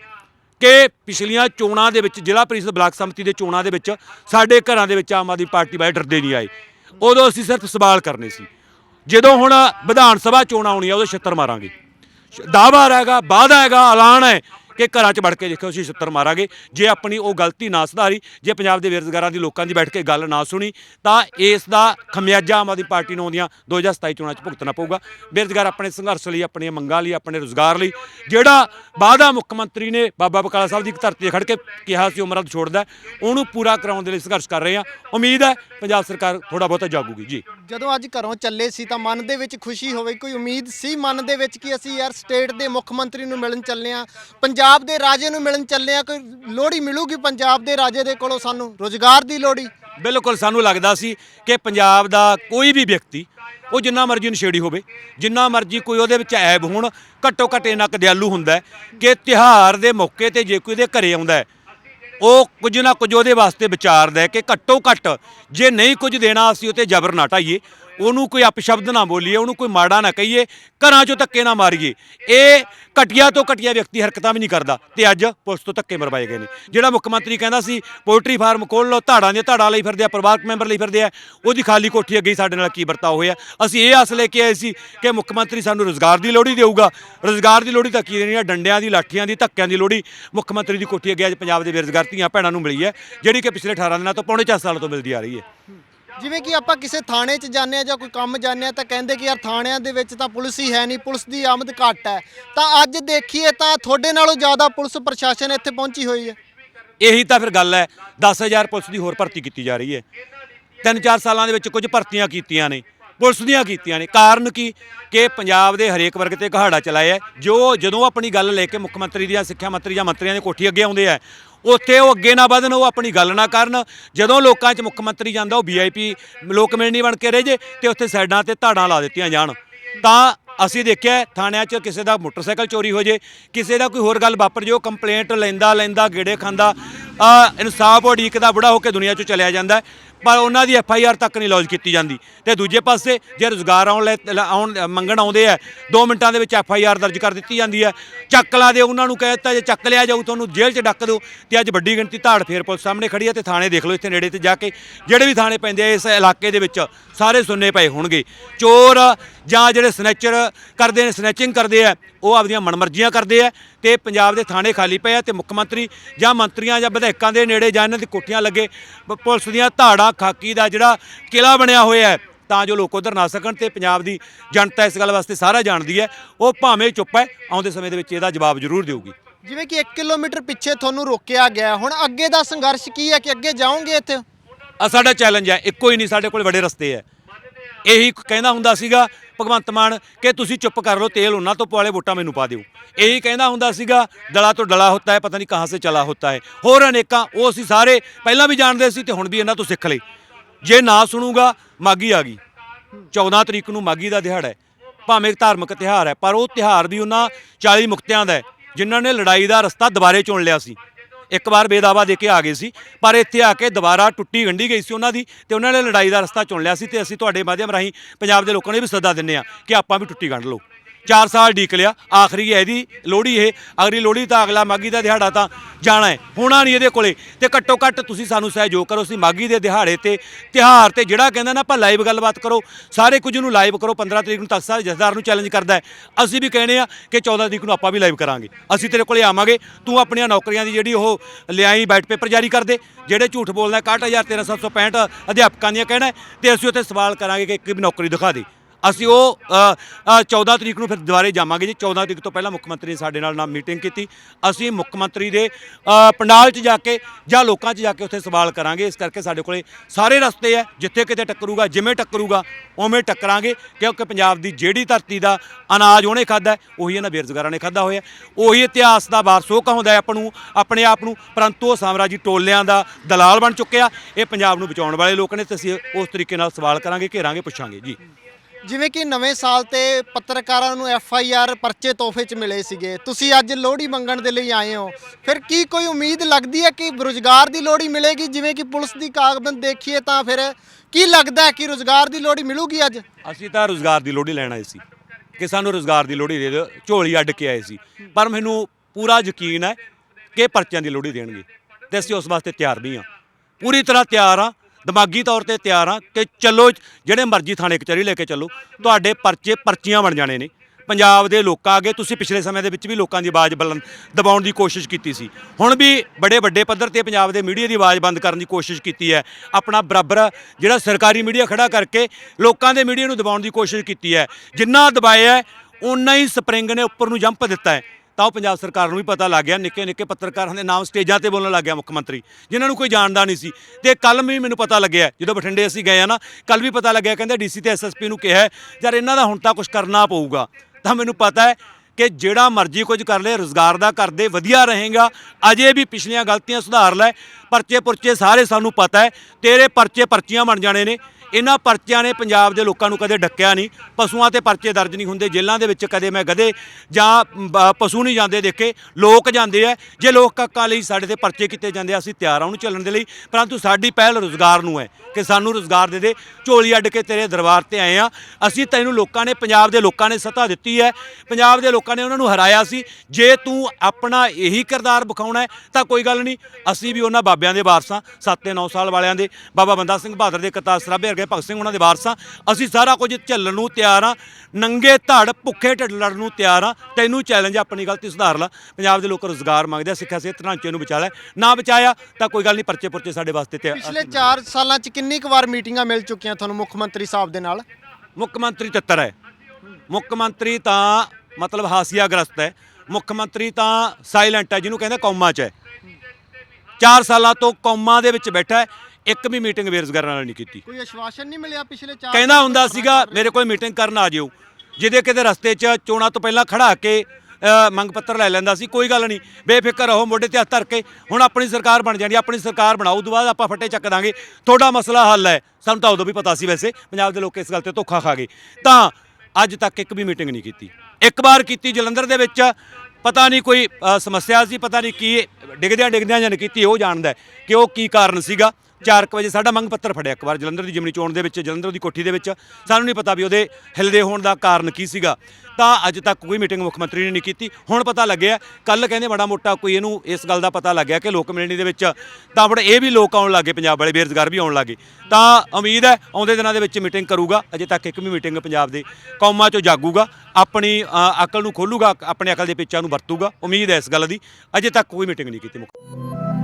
ਕਿ ਪਿਛਲੀਆਂ ਚੋਣਾਂ ਦੇ ਵਿੱਚ, ਜ਼ਿਲ੍ਹਾ ਪ੍ਰੀਸ਼ਦ ਬਲਾਕ ਸੰਮਤੀ ਦੇ ਚੋਣਾਂ ਦੇ ਵਿੱਚ ਸਾਡੇ ਘਰਾਂ ਦੇ ਵਿੱਚ ਆਮ ਆਦਮੀ ਪਾਰਟੀ ਬਾਰੇ ਡਰਦੇ ਨਹੀਂ ਆਏ। ਉਦੋਂ ਅਸੀਂ ਸਿਰਫ ਸਵਾਲ ਕਰਨੇ ਸੀ। ਜਦੋਂ ਹੁਣ ਵਿਧਾਨ ਸਭਾ ਚੋਣਾਂ ਆਉਣੀਆਂ ਉਦੋਂ ਛੱਤਰ ਮਾਰਾਂਗੇ। ਦਾਵਾ ਰਹੇਗਾ ਵਾਅਦਾ ਹੈਗਾ, ਐਲਾਨ ਹੈ। ਕਿ ਘਰਾਂ 'ਚ ਵੜ ਕੇ ਦੇਖੋ ਅਸੀਂ ਛਿੱਤਰ ਮਾਰਾਂਗੇ। ਜੇ ਆਪਣੀ ਉਹ ਗਲਤੀ ਨਾ ਸੁਧਾਰੀ, ਜੇ ਪੰਜਾਬ ਦੇ ਬੇਰੁਜ਼ਗਾਰਾਂ ਦੀ ਲੋਕਾਂ ਦੀ ਬੈਠ ਕੇ ਗੱਲ ਨਾ ਸੁਣੀ, ਤਾਂ ਇਸ ਦਾ ਖਮਿਆਜਾ ਆਮ ਆਦਮੀ ਪਾਰਟੀ ਨੂੰ ਆਉਂਦੀਆਂ 2027 ਚੋਣਾਂ 'ਚ ਭੁਗਤਣਾ ਪਊਗਾ। ਬੇਰੁਜ਼ਗਾਰ ਆਪਣੇ ਸੰਘਰਸ਼ ਲਈ, ਆਪਣੀਆਂ ਮੰਗਾਂ ਲਈ, ਆਪਣੇ ਰੋਜ਼ਗਾਰ ਲਈ, ਜਿਹੜਾ ਵਾਅਦਾ ਮੁੱਖ ਮੰਤਰੀ ਨੇ ਬਾਬਾ ਬਕਾਲਾ ਸਾਹਿਬ ਦੀ ਧਰਤੀ ਤੇ ਖੜ ਕੇ ਕਿਹਾ ਸੀ, ਉਮਰਾਂ ਛੋੜਦਾ, ਉਹਨੂੰ ਪੂਰਾ ਕਰਾਉਣ ਦੇ ਲਈ ਸੰਘਰਸ਼ ਕਰ ਰਹੇ ਆ ਉਮੀਦ ਹੈ ਪੰਜਾਬ ਸਰਕਾਰ ਥੋੜਾ ਬਹੁਤਾ ਜਾਗੂਗੀ। ਜੀ। ਜਦੋਂ ਅੱਜ ਘਰੋਂ ਚੱਲੇ ਸੀ ਤਾਂ ਮਨ ਦੇ ਵਿੱਚ ਖੁਸ਼ੀ ਹੋਵੇ, ਕੋਈ ਉਮੀਦ ਸੀ ਮਨ ਦੇ ਵਿੱਚ ਕਿ ਅਸੀਂ ਯਾਰ ਸਟੇਟ ਦੇ ਮੁੱਖ ਮੰਤਰੀ ਨੂੰ ਮਿਲਣ ਚੱਲੇ ਆ ਪੰਜਾਬ ਦੇ ਰਾਜੇ ਨੂੰ ਮਿਲਣ ਚੱਲੇ ਆ, ਕੋਈ ਲੋੜੀ ਮਿਲੂਗੀ ਪੰਜਾਬ ਦੇ ਰਾਜੇ ਦੇ ਕੋਲੋਂ ਸਾਨੂੰ? ਰੋਜ਼ਗਾਰ ਦੀ ਲੋੜੀ ਬਿਲਕੁਲ ਸਾਨੂੰ ਲੱਗਦਾ ਸੀ ਕਿ ਪੰਜਾਬ ਦਾ ਕੋਈ ਵੀ ਵਿਅਕਤੀ, ਉਹ ਜਿੰਨਾ ਮਰਜ਼ੀ ਨਸ਼ੇੜੀ ਹੋਵੇ, ਜਿੰਨਾ ਮਰਜ਼ੀ ਕੋਈ ਉਹਦੇ ਵਿੱਚ ਐਬ ਹੋਣ, ਘੱਟੋ ਘੱਟ ਇੰਨਾ ਕੁ ਦਿਆਲੂ ਹੁੰਦਾ ਕਿ ਤਿਹਾਰ ਦੇ ਮੌਕੇ ਤੇ ਜੇ ਕੋਈ ਦੇ ਘਰੇ ਆਉਂਦਾ ਉਹ ਕੁਝ ਨਾ ਕੁਝ ਉਹਦੇ ਵਾਸਤੇ ਵਿਚਾਰਦਾ ਕਿ ਘੱਟੋ ਘੱਟ ਜੇ ਨਹੀਂ ਕੁਝ ਦੇਣਾ, ਅਸੀਂ ਉਤੇ ਜ਼ਬਰ ਨਾ ਢਾਈਏ ਉਹਨੂੰ ਕੋਈ ਅਪਸ਼ਬਦ ਨਾ ਬੋਲੀਏ, ਉਹਨੂੰ ਕੋਈ ਮਾੜਾ ਨਾ ਕਹੀਏ, ਘਰਾਂ 'ਚੋਂ ਧੱਕੇ ਨਾ ਮਾਰੀਏ। ਇਹ ਘਟੀਆ ਤੋਂ ਘਟੀਆ ਵਿਅਕਤੀ ਹਰਕਤਾਂ ਵੀ ਨਹੀਂ ਕਰਦਾ ਤੇ ਅੱਜ ਪੁਲਿਸ ਤੋਂ ਧੱਕੇ ਮਰਵਾਏ ਗਏ ਨੇ। ਜਿਹੜਾ ਮੁੱਖ ਮੰਤਰੀ ਕਹਿੰਦਾ ਸੀ, ਪੋਲਟਰੀ ਫਾਰਮ ਖੋਲ ਲਓ, ਧਾੜਾਂ ਦੇ ਧਾੜਾਂ ਲਈ ਫਿਰਦੇ ਆ, ਪਰਿਵਾਰਕ ਮੈਂਬਰ ਲਈ ਫਿਰਦੇ ਆ, ਉਹਦੀ ਖਾਲੀ ਕੋਠੀ ਅੱਗੇ ਸਾਡੇ ਨਾਲ ਕੀ ਵਰਤਾਓ ਹੋਇਆ। ਅਸੀਂ ਇਹ ਆਸ ਲੈ ਕੇ ਆਏ ਸੀ ਕਿ ਮੁੱਖ ਮੰਤਰੀ ਸਾਨੂੰ ਰੋਜ਼ਗਾਰ ਦੀ ਲੋੜੀ ਦੇਊਗਾ। ਰੋਜ਼ਗਾਰ ਦੀ ਲੋੜੀ ਤਾਂ ਕੀ ਦੇਣੀ ਆ? ਡੰਡਿਆਂ ਦੀ, ਲਾਠੀਆਂ ਦੀ, ਧੱਕਿਆਂ ਦੀ ਲੋੜੀ ਮੁੱਖ ਮੰਤਰੀ ਦੀ ਕੋਠੀ ਅੱਗੇ ਅੱਜ ਪੰਜਾਬ ਦੇ ਬੇਰੁਜ਼ਗਾਰ ਧੀਆਂ ਭੈਣਾਂ ਨੂੰ ਮਿਲੀ ਹੈ, ਜਿਹੜੀ ਕਿ ਪਿਛਲੇ 18 ਦਿਨਾਂ ਤੋਂ ਪੌਣੇ 4 ਸਾਲ ਤੋਂ ਮਿਲਦੀ ਆ ਰਹੀ ਹੈ। ਜਿਵੇਂ ਕਿ ਆਪਾਂ ਕਿਸੇ ਥਾਣੇ 'ਚ ਜਾਂਦੇ ਆ ਜਾਂ ਕੋਈ ਕੰਮ ਜਾਂਦੇ ਆ ਤਾਂ ਕਹਿੰਦੇ ਕਿ ਯਾਰ ਥਾਣਿਆਂ ਦੇ ਵਿੱਚ ਤਾਂ ਪੁਲਿਸ ਹੀ ਹੈ ਨਹੀਂ, ਪੁਲਿਸ ਦੀ ਆਮਦ ਘੱਟ ਹੈ। ਤਾਂ ਅੱਜ ਦੇਖੀਏ ਤਾਂ ਤੁਹਾਡੇ ਨਾਲੋਂ ਜ਼ਿਆਦਾ ਪੁਲਿਸ ਪ੍ਰਸ਼ਾਸਨ ਇੱਥੇ ਪਹੁੰਚੀ ਹੋਈ ਹੈ। ਇਹੀ ਤਾਂ ਫਿਰ ਗੱਲ ਹੈ 10000 ਪੁਲਿਸ ਦੀ ਹੋਰ ਭਰਤੀ ਕੀਤੀ ਜਾ ਰਹੀ ਹੈ। ਤਿੰਨ ਚਾਰ ਸਾਲਾਂ ਦੇ ਵਿੱਚ ਕੁਝ ਭਰਤੀਆਂ ਕੀਤੀਆਂ ਨੇ, ਪੁਲਿਸ ਦੀਆਂ ਕੀਤੀਆਂ ਨੇ। ਕਾਰਨ ਕੀ? ਕਿ ਪੰਜਾਬ ਦੇ ਹਰੇਕ ਵਰਗ ਤੇ ਕਹਾੜਾ ਚਲਾਇਆ ਜੋ ਜਦੋਂ ਆਪਣੀ ਗੱਲ ਲੈ ਕੇ ਮੁੱਖ ਮੰਤਰੀ ਦੀਆਂ, ਸਿੱਖਿਆ ਮੰਤਰੀ ਜਾਂ ਮੰਤਰੀਆਂ ਦੀ ਕੋਠੀ ਅੱਗੇ ਆਉਂਦੇ ਆ ਉੱਥੇ ਉਹ ਅੱਗੇ ਨਾ ਵਧਣ, ਉਹ ਆਪਣੀ ਗੱਲ ਨਾ ਕਰਨ। ਜਦੋਂ ਲੋਕਾਂ 'ਚ ਮੁੱਖ ਮੰਤਰੀ ਜਾਂਦਾ, ਉਹ ਵੀਆਈਪੀ ਲੋਕ ਮਿਲਣੀ ਬਣ ਕੇ ਰਹਿ ਜੇ ਤੇ ਉੱਥੇ ਸਾਈਡਾਂ ਤੇ ਧਾੜਾਂ ਲਾ ਦਿੱਤੀਆਂ ਜਾਣ। ਤਾਂ ਅਸੀਂ ਦੇਖਿਆ, ਥਾਣਿਆਂ 'ਚ ਕਿਸੇ ਦਾ ਮੋਟਰਸਾਈਕਲ ਚੋਰੀ ਹੋ ਜੇ, ਕਿਸੇ ਦਾ ਕੋਈ ਹੋਰ ਗੱਲ ਵਾਪਰ ਜੇ, ਉਹ ਕੰਪਲੇਂਟ ਲੈਂਦਾ ਲੈਂਦਾ, ਗੇੜੇ ਖਾਂਦਾ ਇਨਸਾਫ਼ ਉਡੀਕ ਦਾ ਬੁੜਾ ਹੋ ਕੇ ਦੁਨੀਆ 'ਚੋਂ ਚਲਿਆ ਜਾਂਦਾ। ਪਰ ਉਹਨਾਂ ਦੀ ਐਫ ਆਈ ਆਰ ਤੱਕ ਨਹੀਂ ਲੌਜ ਕੀਤੀ ਜਾਂਦੀ। ਤੇ ਦੂਜੇ ਪਾਸੇ ਜੇ ਰੋਜ਼ਗਾਰ ਆਉਣ ਲੈ ਲੈ- ਆਉਣ, ਮੰਗਣ ਆਉਂਦੇ ਆ 2 ਮਿੰਟਾਂ ਦੇ ਵਿੱਚ ਐਫ ਆਈ ਆਰ ਦਰਜ ਕਰ ਦਿੱਤੀ ਜਾਂਦੀ ਹੈ ਚੱਕ ਲਾ ਦੇ, ਉਹਨਾਂ ਨੂੰ ਕਹਿ ਦਿੱਤਾ, ਜੇ ਚੱਕ ਲਿਆ ਜਾਊ, ਤੁਹਾਨੂੰ ਜੇਲ੍ਹ 'ਚ ਡੱਕ ਦਿਓ। ਤੇ ਅੱਜ ਵੱਡੀ ਗਿਣਤੀ ਧਾੜ ਫੇਰ ਪੁਲਿਸ ਸਾਹਮਣੇ ਖੜੀ ਹੈ ਤੇ ਥਾਣੇ ਦੇਖ ਲਓ, ਇੱਥੇ ਨੇੜੇ ਤੇ ਜਾ ਕੇ ਜਿਹੜੇ ਵੀ ਥਾਣੇ ਪੈਂਦੇ ਆ ਇਸ ਇਲਾਕੇ ਦੇ ਵਿੱਚ, ਸਾਰੇ ਸੁੰਨੇ ਪਏ ਹੋਣਗੇ। ਚੋਰ ਜਾਂ ਜਿਹੜੇ ਸਨੈਚਰ ਕਰਦੇ ਨੇ ਸਨੈਚਿੰਗ ਕਰਦੇ ਆ ਉਹ ਆਪਦੀਆਂ ਮਨਮਰਜ਼ੀਆਂ ਕਰਦੇ ਆ ਤੇ ਪੰਜਾਬ ਦੇ ਥਾਣੇ ਖਾਲੀ ਪਏ ਆ ਤੇ ਮੁੱਖ ਮੰਤਰੀ ਜਾਂ ਮੰਤਰੀਆਂ ਜਾਂ ਵਿਧਾਇਕਾਂ ਦੇ ਨੇੜੇ ਜਾਂ ਇਹਨਾਂ ਦੀ ਕੋਠੀਆਂ ਲੱਗੇ ਪੁਲਿਸ ਦੀਆਂ ਧਾੜਾਂ ਖਾਕੀ ਦਾ ਜਿਹੜਾ ਕਿਲਾ ਬਣਿਆ ਹੋਇਆ ਹੈ ਤਾਂ ਜੋ ਲੋਕ ਉਧਰ ਨਾ ਸਕਣ ਤੇ ਪੰਜਾਬ ਦੀ ਜਨਤਾ ਇਸ ਗੱਲ ਵਾਸਤੇ ਸਾਰਾ ਜਾਣਦੀ ਹੈ ਉਹ ਭਾਵੇਂ ਚੁੱਪ ਹੈ ਆਉਂਦੇ ਸਮੇਂ ਦੇ ਵਿੱਚ ਇਹਦਾ ਜਵਾਬ ਜ਼ਰੂਰ ਦੇਊਗੀ। ਜਿਵੇਂ ਕਿ 1 ਕਿਲੋਮੀਟਰ ਪਿੱਛੇ ਤੁਹਾਨੂੰ ਰੋਕਿਆ ਗਿਆ ਹੁਣ ਅੱਗੇ ਦਾ ਸੰਘਰਸ਼ ਕੀ ਹੈ ਕਿ ਅੱਗੇ ਜਾਓਗੇ ਇੱਥੇ? ਆ ਸਾਡਾ ਚੈਲੰਜ ਹੈ ਇੱਕੋ ਹੀ ਨਹੀਂ ਸਾਡੇ ਕੋਲ ਬੜੇ ਰਸਤੇ ਹੈ। ਇਹੀ ਕਹਿੰਦਾ ਹੁੰਦਾ ਸੀਗਾ ਭਗਵੰਤ ਮਾਨ, ਕਿ ਤੁਸੀਂ ਚੁੱਪ ਕਰ ਲਓ, ਤੇਲ ਉਹਨਾਂ ਤੋਂ ਪਵਾਲੇ ਵੋਟਾਂ ਮੈਨੂੰ ਪਾ ਦਿਓ। ਇਹੀ ਕਹਿੰਦਾ ਹੁੰਦਾ ਸੀਗਾ, ਦਲਾ ਤੋਂ ਡਲਾ ਹੁੰਦਾ ਹੈ, ਪਤਾ ਨਹੀਂ ਕਹਾਂ ਸੇ ਚਲਾ ਹੁੰਦਾ ਹੈ। ਹੋਰ ਅਨੇਕਾਂ, ਉਹ ਅਸੀਂ ਸਾਰੇ ਪਹਿਲਾਂ ਵੀ ਜਾਣਦੇ ਸੀ ਤੇ ਹੁਣ ਵੀ ਇਹਨਾਂ ਤੋਂ ਸਿੱਖ ਲਈ ਜੇ ਨਾ ਸੁਣੂਗਾ ਮਾਗੀ ਆ ਗਈ। 14 ਤਰੀਕ ਨੂੰ ਮਾਗੀ ਦਾ ਦਿਹਾੜਾ ਹੈ। ਭਾਵੇਂ ਧਾਰਮਿਕ ਤਿਹਾਰ ਹੈ, ਪਰ ਉਹ ਤਿਹਾਰ ਵੀ ਉਹਨਾਂ 40 ਮੁਕਤਿਆਂ ਦਾ ਹੈ, ਜਿਨ੍ਹਾਂ ਨੇ ਲੜਾਈ ਦਾ ਰਸਤਾ ਦੁਬਾਰੇ ਚੁਣ ਲਿਆ ਸੀ। ਇੱਕ ਵਾਰ ਬੇਦਾਵਾ ਦੇ ਕੇ ਆ ਗਏ ਸੀ, ਪਰ ਇੱਥੇ ਆ ਕੇ ਦੁਬਾਰਾ ਟੁੱਟੀ ਗੰਢੀ ਗਈ ਸੀ ਉਹਨਾਂ ਦੀ ਤੇ ਉਹਨਾਂ ਨੇ ਲੜਾਈ ਦਾ ਰਸਤਾ ਚੁਣ ਲਿਆ ਸੀ ਤੇ ਅਸੀਂ ਤੁਹਾਡੇ ਮਾਧਿਅਮ ਰਾਹੀਂ ਪੰਜਾਬ ਦੇ ਲੋਕਾਂ ਨੂੰ ਇਹ ਵੀ ਸੱਦਾ ਦਿੰਨੇ ਆ ਕਿ ਆਪਾਂ ਵੀ ਟੁੱਟੀ ਗੰਢ ਲਓ। 4 ਸਾਲ ਢੀਕ ਲਿਆ, ਆਖਰੀ ਹੈ ਇਹਦੀ ਲੋਹੜੀ ਇਹ, ਅਗਲੀ ਲੋਹੜੀ ਤਾਂ ਅਗਲਾ ਮਾਗੀ ਦਾ ਦਿਹਾੜਾ ਤਾਂ ਜਾਣਾ ਹੈ, ਹੋਣਾ ਨਹੀਂ ਇਹਦੇ ਕੋਲੇ। ਤੇ ਘੱਟੋ ਘੱਟ ਤੁਸੀਂ ਸਾਨੂੰ ਸਹਿਯੋਗ ਕਰੋ, ਅਸੀਂ ਮਾਗੀ ਦੇ ਦਿਹਾੜੇ ਤੇ ਤਿਹਾਰ ਤੇ ਜਿਹੜਾ ਕਹਿੰਦਾ ਨਾ ਆਪਾਂ ਲਾਈਵ ਗੱਲਬਾਤ ਕਰੋ, ਸਾਰੇ ਕੁਝ ਨੂੰ ਲਾਈਵ ਕਰੋ 15 ਤਰੀਕ ਨੂੰ ਤਖਤ ਸਾਹਿਬ ਜਥੇਦਾਰ ਨੂੰ ਚੈਲੰਜ ਕਰਦਾ ਹੈ। ਅਸੀਂ ਵੀ ਕਹਿੰਦੇ ਆ ਕਿ 14 ਤਰੀਕ ਨੂੰ ਆਪਾਂ ਵੀ ਲਾਈਵ ਕਰਾਂਗੇ। ਅਸੀਂ ਤੇਰੇ ਕੋਲੇ ਆਵਾਂਗੇ, ਤੂੰ ਆਪਣੀਆਂ ਨੌਕਰੀਆਂ ਦੀ ਜਿਹੜੀ ਉਹ ਲਿਆਈ ਵਾਈਟ ਪੇਪਰ ਜਾਰੀ ਕਰ ਦੇ, ਜਿਹੜੇ ਝੂਠ ਬੋਲਦਾ 61365 ਅਧਿਆਪਕਾਂ ਦੀਆਂ ਕਹਿਣਾ ਹੈ, ਤੇ ਅਸੀਂ ਉੱਥੇ ਸਵਾਲ ਕਰਾਂਗੇ ਕਿ ਇੱਕ ਵੀ ਨੌਕਰੀ ਦਿਖਾ ਦੇ। ਅਸੀਂ ਉਹ ਅ, 14 ਤਰੀਕ ਨੂੰ ਫਿਰ ਦੁਬਾਰੇ ਜਾਵਾਂਗੇ ਜੀ। 14 ਤਰੀਕ ਤੋਂ ਪਹਿਲਾਂ ਮੁੱਖ ਮੰਤਰੀ ਨੇ ਸਾਡੇ ਨਾਲ ਨਾਲ ਮੀਟਿੰਗ ਕੀਤੀ। ਅਸੀਂ ਮੁੱਖ ਮੰਤਰੀ ਦੇ ਪੰਡਾਲ 'ਚ ਜਾ ਕੇ ਜਾਂ ਲੋਕਾਂ 'ਚ ਜਾ ਕੇ ਉੱਥੇ ਸਵਾਲ ਕਰਾਂਗੇ। ਇਸ ਕਰਕੇ ਸਾਡੇ ਕੋਲੇ ਸਾਰੇ ਰਸਤੇ ਆ ਜਿੱਥੇ ਕਿਤੇ ਟੱਕਰੂਗਾ ਜਿਵੇਂ ਟੱਕਰੂਗਾ ਉਵੇਂ ਟੱਕਰਾਂਗੇ। ਕਿਉਂਕਿ ਪੰਜਾਬ ਦੀ ਜਿਹੜੀ ਧਰਤੀ ਦਾ ਅਨਾਜ ਉਹਨੇ ਖਾਦਾ ਉਹੀ ਇਹਨਾਂ ਬੇਰੁਜ਼ਗਾਰਾਂ ਨੇ ਖਾਦਾ ਹੋਇਆ ਉਹੀ ਇਤਿਹਾਸ ਦਾ ਵਾਰਸ ਉਹ ਕਹਾਉਂਦਾ ਹੈ ਆਪ ਨੂੰ ਆਪਣੇ ਆਪ ਨੂੰ। ਪਰੰਤੂ ਉਹ ਸਾਮਰਾਜੀ ਟੋਲਿਆਂ ਦਾ ਦਲਾਲ ਬਣ ਚੁੱਕਿਆ। ਇਹ ਪੰਜਾਬ ਨੂੰ ਬਚਾਉਣ ਵਾਲੇ ਲੋਕ ਨੇ ਤੇ ਅਸੀਂ ਉਸ ਤਰੀਕੇ ਨਾਲ ਸਵਾਲ ਕਰਾਂਗੇ ਘੇਰਾਂਗੇ ਪੁੱਛਾਂਗੇ। ਜੀ। ਜਿਵੇਂ ਕਿ ਨਵੇਂ ਸਾਲ ਤੇ ਪੱਤਰਕਾਰਾਂ ਨੂੰ ਐਫ ਆਈ ਆਰ ਪਰਚੇ ਤੋਹਫੇ 'ਚ ਮਿਲੇ ਸੀਗੇ। ਤੁਸੀਂ ਅੱਜ ਲੋਹੜੀ ਮੰਗਣ ਦੇ ਲਈ ਆਏ ਹੋ। ਫਿਰ ਕੀ ਕੋਈ ਉਮੀਦ ਲੱਗਦੀ ਹੈ ਕਿ ਰੁਜ਼ਗਾਰ ਦੀ ਲੋਹੜੀ ਮਿਲੇਗੀ? ਜਿਵੇਂ ਕਿ ਪੁਲਿਸ ਦੀ ਕਾਗਬੰਦ ਦੇਖੀਏ ਤਾਂ ਫਿਰ ਕੀ ਲੱਗਦਾ ਹੈ ਕਿ ਰੁਜ਼ਗਾਰ ਦੀ ਲੋਹੜੀ ਮਿਲੂਗੀ ਅੱਜ? ਅਸੀਂ ਤਾਂ ਰੋਜ਼ਗਾਰ ਦੀ ਲੋੜੀ ਲੈਣ ਆਏ ਸੀ। ਕਿ ਸਾਨੂੰ ਰੋਜ਼ਗਾਰ ਦੀ ਲੋੜੀ ਦੇ ਦਿਓ। ਝੋਲੀ ਅੱਡ ਕੇ ਆਏ ਸੀ। ਪਰ ਮੈਨੂੰ ਪੂਰਾ ਯਕੀਨ ਹੈ ਕਿ ਪਰਚਿਆਂ ਦੀ ਲੋੜੀ ਦੇਣਗੇ। ਤੇ ਅਸੀਂ ਉਸ ਵਾਸਤੇ ਤਿਆਰ ਵੀ ਹਾਂ। ਪੂਰੀ ਤਰ੍ਹਾਂ ਤਿਆਰ ਹਾਂ। ਦਿਮਾਗੀ ਤੌਰ ਤੇ ਤਿਆਰ ਹਾਂ ਕਿ ਚਲੋ ਜਿਹੜੇ ਮਰਜ਼ੀ ਥਾਣੇ ਕਚਹਿਰੀ ਲੈ ਕੇ ਚੱਲੋ ਤੁਹਾਡੇ ਪਰਚੇ ਪਰਚੀਆਂ ਬਣ ਜਾਣੇ ਨੇ। ਪੰਜਾਬ ਦੇ ਲੋਕਾਂ ਅੱਗੇ ਤੁਸੀਂ ਪਿਛਲੇ ਸਮੇਂ ਦੇ ਵਿੱਚ ਵੀ ਲੋਕਾਂ ਦੀ ਆਵਾਜ਼ ਬੁਲੰਦ ਦਬਾਉਣ ਦੀ ਕੋਸ਼ਿਸ਼ ਕੀਤੀ ਸੀ। ਹੁਣ ਵੀ ਬੜੇ ਵੱਡੇ ਪੱਧਰ ਤੇ ਪੰਜਾਬ ਦੇ ਮੀਡੀਆ ਦੀ ਆਵਾਜ਼ ਬੰਦ ਕਰਨ ਦੀ ਕੋਸ਼ਿਸ਼ ਕੀਤੀ ਹੈ। ਆਪਣਾ ਬਰਾਬਰ ਜਿਹੜਾ ਸਰਕਾਰੀ ਮੀਡੀਆ ਖੜਾ ਕਰਕੇ ਲੋਕਾਂ ਦੇ ਮੀਡੀਆ ਨੂੰ ਦਬਾਉਣ ਦੀ ਕੋਸ਼ਿਸ਼ ਕੀਤੀ ਹੈ। ਜਿੰਨਾ ਦਬਾਇਆ ਹੈ, ਉਨਾ ਹੀ ਸਪਰਿੰਗ ਨੇ ਉੱਪਰ ਨੂੰ ਜੰਪ ਦਿੱਤਾ ਹੈ। ਤਾਂ ਉਹ ਪੰਜਾਬ ਸਰਕਾਰ ਨੂੰ ਵੀ ਪਤਾ ਲੱਗ ਗਿਆ, ਨਿੱਕੇ ਨਿੱਕੇ ਪੱਤਰਕਾਰਾਂ ਦੇ ਨਾਮ ਸਟੇਜਾਂ ਤੇ ਬੋਲਣ ਲੱਗ ਗਿਆ ਮੁੱਖ ਮੰਤਰੀ, ਜਿਨ੍ਹਾਂ ਨੂੰ ਕੋਈ ਜਾਣਦਾ ਨਹੀਂ ਸੀ। ਤੇ ਕੱਲ ਵੀ ਮੈਨੂੰ ਪਤਾ ਲੱਗਿਆ, ਜਦੋਂ ਬਠਿੰਡੇ ਅਸੀਂ ਗਏ ਆ ਨਾ, ਕੱਲ ਵੀ ਪਤਾ ਲੱਗਿਆ, ਕਹਿੰਦੇ ਡੀਸੀ ਤੇ ਐਸਐਸਪੀ ਨੂੰ ਕਿਹਾ ਯਾਰ ਇਹਨਾਂ ਦਾ ਹੁਣ ਤਾਂ ਕੁਝ ਕਰਨਾ ਪਊਗਾ। ਤਾਂ ਮੈਨੂੰ ਪਤਾ ਹੈ ਕਿ ਜਿਹੜਾ ਮਰਜ਼ੀ ਕੁਝ ਕਰ ਲੈ, ਰੋਜ਼ਗਾਰ ਦਾ ਕਰਦੇ ਵਧੀਆ ਰਹੇਗਾ, ਅਜੇ ਵੀ ਪਿਛਲੀਆਂ ਗਲਤੀਆਂ ਸੁਧਾਰ ਲੈ ਪਰਚੇ ਪੁਰਚੇ ਸਾਰੇ ਸਾਨੂੰ ਪਤਾ ਹੈ, ਤੇਰੇ ਪਰਚੇ ਪਰਚੀਆਂ ਬਣ ਜਾਣੇ ਨੇ। ਇਹਨਾਂ ਪਰਚਿਆਂ ਨੇ ਪੰਜਾਬ ਦੇ ਲੋਕਾਂ ਨੂੰ ਕਦੇ ਡੱਕਿਆ ਨਹੀਂ, ਪਸ਼ੂਆਂ ਤੇ ਪਰਚੇ ਦਰਜ ਨਹੀਂ ਹੁੰਦੇ, ਜੇਲ੍ਹਾਂ ਦੇ ਵਿੱਚ ਕਦੇ ਮੈਂ ਗਧੇ ਜਾਂ ਪਸ਼ੂ ਨਹੀਂ ਜਾਂਦੇ ਦੇਖੇ, ਲੋਕ ਜਾਂਦੇ ਆ, ਜੇ ਲੋਕ ਹੱਕਾਂ ਲਈ ਸਾਡੇ ਤੇ ਪਰਚੇ ਕੀਤੇ ਜਾਂਦੇ ਆ, ਅਸੀਂ ਤਿਆਰ ਆ ਉਹਨੂੰ ਚੱਲਣ ਦੇ ਲਈ, ਪਰੰਤੂ ਸਾਡੀ ਪਹਿਲ ਰੋਜ਼ਗਾਰ ਨੂੰ ਹੈ ਕਿ ਸਾਨੂੰ ਰੋਜ਼ਗਾਰ ਦੇ ਦੇ, ਝੋਲੀ ਅੱਡ ਕੇ ਤੇਰੇ ਦਰਬਾਰ ਤੇ ਆਏ ਆ, ਅਸੀਂ ਤੈਨੂੰ ਲੋਕਾਂ ਨੇ, ਪੰਜਾਬ ਦੇ ਲੋਕਾਂ ਨੇ ਸੱਤਾ ਦਿੱਤੀ ਹੈ, ਪੰਜਾਬ ਦੇ ਲੋਕਾਂ ਨੇ ਉਹਨਾਂ ਨੂੰ ਹਰਾਇਆ ਸੀ, ਜੇ ਤੂੰ ਆਪਣਾ ਇਹੀ ਕਿਰਦਾਰ ਵਿਖਾਉਣਾ ਤਾਂ ਕੋਈ ਗੱਲ ਨਹੀਂ, ਅਸੀਂ ਵੀ ਉਹਨਾਂ ਬਾਬਿਆਂ ਦੇ ਵਾਰਸਾਂ 7 ਤੇ 9 ਸਾਲ ਵਾਲਿਆਂ ਦੇ, ਬਾਬਾ ਬੰਦਾ ਸਿੰਘ ਬਹਾਦਰ ਦੇ ਕਰਤਾਰ ਸਰਾਭੇ ਵਰਗੇ ਭਗਤ ਸਿੰਘ ਉਹਨਾਂ ਦੇ ਵਾਰਸਾਂ ਅਸੀਂ ਸਾਰਾ ਕੁਝ ਝੱਲਣ ਨੂੰ ਤਿਆਰ ਆ ਨੰਗੇ ਧੜ ਭੁੱਖੇ ਢਿੱਡ ਲੜਨ ਨੂੰ ਤਿਆਰ ਆ ਤੈਨੂੰ ਚੈਲੰਜ ਆਪਣੀ ਗਲਤੀ ਸੁਧਾਰ ਲਾ। ਪੰਜਾਬ ਦੇ ਲੋਕ ਰੋਜ਼ਗਾਰ ਮੰਗਦੇ ਆ ਸਿੱਖਿਆ ਸਿਹਤ ਢਾਂਚੇ ਨੂੰ ਬਚਾ ਲੈ। ਨਾ ਬਚਾਇਆ ਤਾਂ ਕੋਈ ਗੱਲ ਨਹੀਂ ਪਰਚੇ ਪੁਰਚੇ ਸਾਡੇ ਵਾਸਤੇ ਤਿਆਰ ਪਿਛਲੇ 4 ਸਾਲਾਂ 'ਚ ਕਿੰਨੀ ਕੁ ਵਾਰ ਮੀਟਿੰਗਾਂ ਮਿਲ ਚੁੱਕੀਆਂ ਤੁਹਾਨੂੰ ਮੁੱਖ ਮੰਤਰੀ ਸਾਹਿਬ ਦੇ ਨਾਲ? ਮੁੱਖ ਮੰਤਰੀ ਤਿੱਤਰ ਹੈ। ਮੁੱਖ ਮੰਤਰੀ ਤਾਂ ਮਤਲਬ ਹਾਸੀਆਗ੍ਰਸਤ ਹੈ। ਮੁੱਖ ਮੰਤਰੀ ਤਾਂ ਸਾਇਲੈਂਟ ਹੈ ਜਿਹਨੂੰ ਕਹਿੰਦੇ ਕੌਮਾਂ 'ਚ ਹੈ। 4 ਸਾਲਾਂ ਤੋਂ ਕੌਮਾਂ ਦੇ ਵਿੱਚ ਬੈਠਾ ਹੈ। ਇੱਕ ਵੀ ਮੀਟਿੰਗ ਬੇਰੁਜ਼ਗਾਰਾਂ ਨਾਲ ਨਹੀਂ ਕੀਤੀ। ਕੋਈ ਆਸ਼ਵਾਸਨ ਨਹੀਂ ਮਿਲਿਆ ਪਿਛਲੇ 4 ਕਹਿੰਦਾ ਹੁੰਦਾ ਸੀਗਾ ਮੇਰੇ ਕੋਲ ਮੀਟਿੰਗ ਕਰਨ ਆ ਜਿਓ। ਜਿਹਦੇ ਕਿਤੇ ਰਸਤੇ 'ਚ ਚੋਣਾਂ ਤੋਂ ਪਹਿਲਾਂ ਖੜਾ ਕੇ ਮੰਗ ਪੱਤਰ ਲੈ ਲੈਂਦਾ ਸੀ ਕੋਈ ਗੱਲ ਨਹੀਂ। ਬੇਫਿਕਰ ਰਹੋ ਮੋਢੇ ਤੇ ਹੱਥ ਧਰ ਕੇ ਹੁਣ ਆਪਣੀ ਸਰਕਾਰ ਬਣ ਜਾਣੀ ਆਪਣੀ ਸਰਕਾਰ ਬਣਾਓ ਉਦੋਂ ਬਾਅਦ ਆਪਾਂ ਫੱਟੇ ਚੱਕ ਦਾਂਗੇ। ਤੁਹਾਡਾ ਮਸਲਾ ਹੱਲ ਹੈ। ਸਾਨੂੰ ਤਾਂ ਉਦੋਂ ਵੀ ਪਤਾ ਸੀ ਵੈਸੇ ਪੰਜਾਬ ਦੇ ਲੋਕ ਇਸ ਗੱਲ ਤੇ ਧੋਖਾ ਖਾ ਗਏ। ਤਾਂ ਅੱਜ ਤੱਕ ਇੱਕ ਵੀ ਮੀਟਿੰਗ ਨਹੀਂ ਕੀਤੀ। ਇੱਕ ਵਾਰ ਕੀਤੀ ਜਲੰਧਰ ਦੇ ਵਿੱਚ ਪਤਾ ਨਹੀਂ ਕੋਈ ਸਮੱਸਿਆ ਸੀ ਪਤਾ ਨਹੀਂ ਕੀ ਡਿੱਗਦਿਆਂ ਡਿੱਗਦਿਆਂ ਜਨ ਕੀਤੀ ਉਹ ਜਾਣਦਾ ਕਿ ਉਹ ਕੀ ਕਾਰਨ ਸੀਗਾ। 4 ਵਜੇ ਸਾਡਾ ਮੰਗ ਪੱਤਰ ਫੜਿਆ ਇੱਕ ਵਾਰ ਜਲੰਧਰ ਦੀ ਜਿਮਨੀ ਚੋਣ ਦੇ ਵਿੱਚ, ਜਲੰਧਰ ਦੀ ਕੋਠੀ ਦੇ ਵਿੱਚ। ਸਾਨੂੰ ਨਹੀਂ ਪਤਾ ਵੀ ਉਹਦੇ ਹਿਲਦੇ ਹੋਣ ਦਾ ਕਾਰਨ ਕੀ ਸੀਗਾ। ਤਾਂ ਅੱਜ ਤੱਕ ਕੋਈ ਮੀਟਿੰਗ ਮੁੱਖ ਮੰਤਰੀ ਨੇ ਨਹੀਂ ਕੀਤੀ। ਹੁਣ ਪਤਾ ਲੱਗਿਆ ਕੱਲ ਕਹਿੰਦੇ ਮਾੜਾ ਮੋਟਾ ਕੋਈ ਇਹਨੂੰ ਇਸ ਗੱਲ ਦਾ ਪਤਾ ਲੱਗਿਆ ਕਿ ਲੋਕ ਮਿਲਣੀ ਦੇ ਵਿੱਚ ਤਾਂ ਹੁਣ ਇਹ ਵੀ ਲੋਕ ਆਉਣ ਲੱਗੇ, ਪੰਜਾਬ ਵਾਲੇ ਬੇਰੁਜ਼ਗਾਰ ਵੀ ਆਉਣ ਲੱਗੇ। ਤਾਂ ਉਮੀਦ ਹੈ ਆਉਂਦੇ ਦਿਨਾਂ ਦੇ ਵਿੱਚ ਮੀਟਿੰਗ ਕਰੂਗਾ। ਅਜੇ ਤੱਕ ਇੱਕ ਵੀ ਮੀਟਿੰਗ ਪੰਜਾਬ ਦੇ ਕੌਮਾਂ 'ਚੋਂ ਜਾਗੂਗਾ। ਆਪਣੀ ਅਕਲ ਨੂੰ ਖੋਲੂਗਾ, ਆਪਣੇ ਅਕਲ ਦੇ ਪਿੱਛਾਂ ਨੂੰ ਵਰਤੂਗਾ। ਉਮੀਦ ਹੈ ਇਸ ਗੱਲ ਦੀ। ਅਜੇ ਤੱਕ ਕੋਈ ਮੀਟਿੰਗ ਨਹੀਂ ਕੀਤੀ ਮੁੱਖ